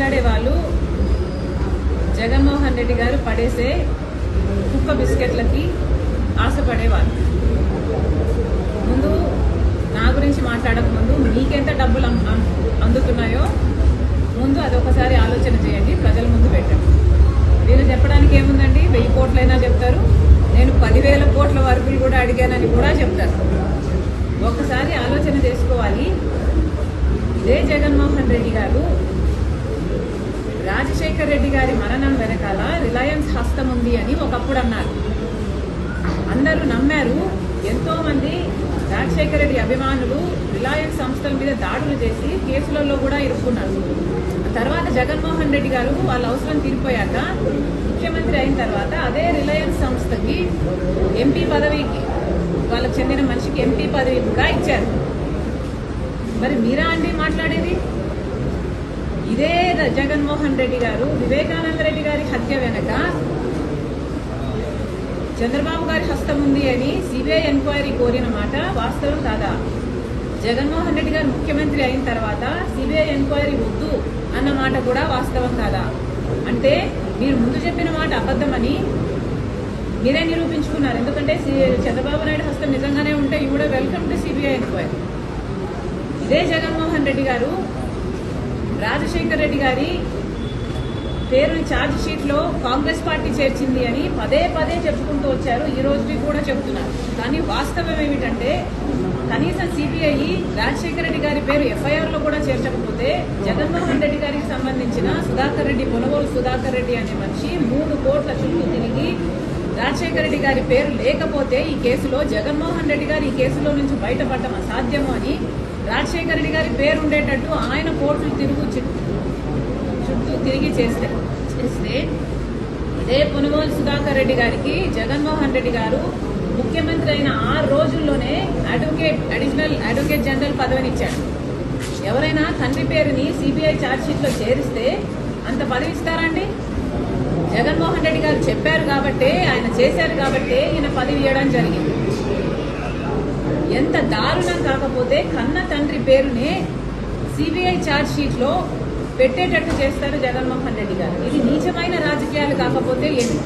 మాట్లాడే వాళ్ళు జగన్మోహన్ రెడ్డి గారు పడేసే కుక్క బిస్కెట్లకి ఆశపడేవాళ్ళు. ముందు నా గురించి మాట్లాడకముందు మీకెంత డబ్బులు అం- అందుతున్నాయో ముందు అది ఒకసారి ఆలోచన చేయండి ప్రజల ముందు పెట్టండి. నేను చెప్పడానికి ఏముందండి? వెయ్యి కోట్లైనా చెప్తారు. నేను పదివేల కోట్ల వరకు కూడా అడిగానని కూడా చెప్తారు. ఒకసారి ఆలోచన చేసుకోవాలి. ఇదే జగన్మోహన్ రెడ్డి గారు రాజశేఖర్ రెడ్డి గారి మరణం వెనకాల రిలయన్స్ హస్తం ఉంది అని ఒకప్పుడు అన్నారు. అందరూ నమ్మారు ఎంతోమంది రాజశేఖర రెడ్డి అభిమానులు రిలయన్స్ సంస్థల మీద దాడులు చేసి కేసులలో కూడా ఇరుక్కున్నారు. తర్వాత జగన్మోహన్ రెడ్డి గారు వాళ్ళ అవసరం తీరిపోయాక ముఖ్యమంత్రి అయిన తర్వాత అదే రిలయన్స్ సంస్థకి ఎంపీ పదవికి వాళ్ళకి చెందిన మనిషికి ఎంపీ పదవి కూడా ఇచ్చారు. మరి మీరా అండి మాట్లాడేది? జగన్మోహన్ రెడ్డి గారు వివేకానంద రెడ్డి గారి హత్య వెనక చంద్రబాబు గారి హస్తం ఉంది అని సిబిఐ ఎంక్వైరీ కోరిన మాట వాస్తవం కాదా? జగన్మోహన్ రెడ్డి గారు ముఖ్యమంత్రి అయిన తర్వాత సిబిఐ ఎంక్వైరీ వద్దు అన్న మాట కూడా వాస్తవం కాదా? అంటే మీరు ముందు చెప్పిన మాట అబద్ధమని మీరే నిరూపించుకున్నారు. ఎందుకంటే సి- చంద్రబాబు నాయుడు హస్తం నిజంగానే ఉంటే యూ కూడా వెల్కమ్ టు సిబిఐ ఎంక్వైరీ ఇదే జగన్మోహన్ రెడ్డి గారు రాజశేఖర్ రెడ్డి గారి పేరుని ఛార్జ్ షీట్లో కాంగ్రెస్ పార్టీ చేర్చింది అని పదే పదే చెప్పుకుంటూ వచ్చారు. ఈ రోజుకి కూడా చెబుతున్నారు కానీ వాస్తవం ఏమిటంటే కనీసం సిబిఐ రాజశేఖర రెడ్డి గారి పేరు ఎఫ్ఐఆర్లో కూడా చేర్చకపోతే జగన్మోహన్ రెడ్డి గారికి సంబంధించిన సుధాకర్ రెడ్డి పొలవోలు సుధాకర్ రెడ్డి అనే మనిషి మూడు కోట్ల చుట్టూ తిరిగి రాజశేఖర రెడ్డి గారి పేరు లేకపోతే ఈ కేసులో జగన్మోహన్ రెడ్డి గారు ఈ కేసులో నుంచి బయటపడటం అసాధ్యము అని రాజశేఖర రెడ్డి గారి పేరు ఉండేటట్టు ఆయన కోర్టులు తిరుగు చుట్టూ తిరిగి చేస్తే చేస్తే అదే పునుగోలు సుధాకర్ రెడ్డి గారికి జగన్మోహన్ రెడ్డి గారు ముఖ్యమంత్రి అయిన ఆరు రోజుల్లోనే అడ్వకేట్ అడిషనల్ అడ్వకేట్ జనరల్ పదవిని ఇచ్చాడు ఎవరైనా తండ్రి పేరుని సిబిఐ ఛార్జ్షీట్లో చేరిస్తే అంత పదవి ఇస్తారండి జగన్మోహన్ రెడ్డి గారు చెప్పారు కాబట్టే ఆయన చేశారు కాబట్టే ఈయన పదవి ఇవ్వడం జరిగింది. ఎంత దారుణంగా లేకపోతే కన్న తండ్రి పేరునే సిబిఐ ఛార్జ్ షీట్లో పెట్టేటట్టు చేస్తారు జగన్మోహన్ రెడ్డి గారు. ఇది నీచమైన రాజకీయాలు కాకపోతే ఏమి?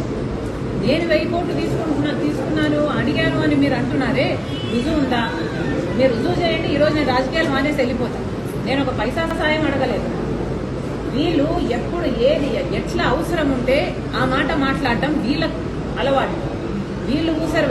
నేను వెయ్యి కోట్లు తీసుకుంటున్నా తీసుకున్నాను అడిగాను అని మీరు అంటున్నారే రుజువు ఉందా? మీరు రుజువు చేయండి ఈ నేను రాజకీయాలు మానేసి వెళ్ళిపోతాను నేను ఒక పైసా సాయం అడగలేదు. వీళ్ళు ఎప్పుడు ఏది ఎట్లా అవసరం ఉంటే ఆ మాట మాట్లాడటం వీళ్ళ అలవాటు. వీళ్ళు ఊసరు